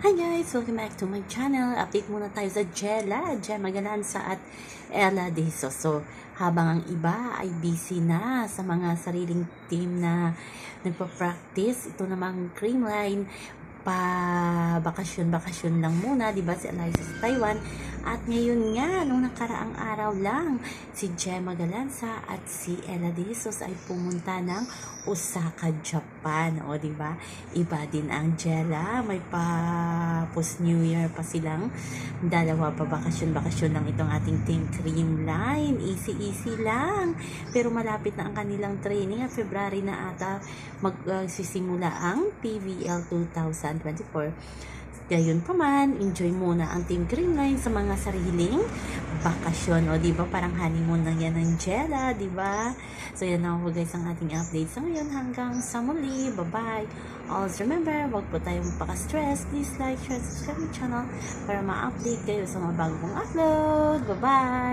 Hi guys! Welcome back to my channel. Update muna tayo sa Jella, Gemma Galanza at Ella De So, habang ang iba ay busy na sa mga sariling team na nagpa-practice, ito namang Creamline, pa bakasyon-bakasyon lang muna, di ba? Si Eliza sa Taiwan. At ngayon nga, nung nakaraang araw lang, si Gemma Galanza at si Ella De Jesus ay pumunta ng Osaka, Japan. O, di ba? Iba din ang Jella. May pa post New Year pa silang dalawa pa bakasyon-bakasyon lang itong ating Team Creamline. Easy-easy lang. Pero malapit na ang kanilang training at February na ata magsisimula ang PVL 2024. Gayon pa man, enjoy muna ang Team Creamline sa mga sariling bakasyon. O, di ba? Parang honeymoon lang yan ng Jella, di ba? So, yan na po guys ang ating update sa ngayon. Hanggang sa muli. Bye-bye. Always remember, wag po tayong magpaka-stress. Please like, share, subscribe channel para ma-update kayo sa mga bagong upload. Bye-bye!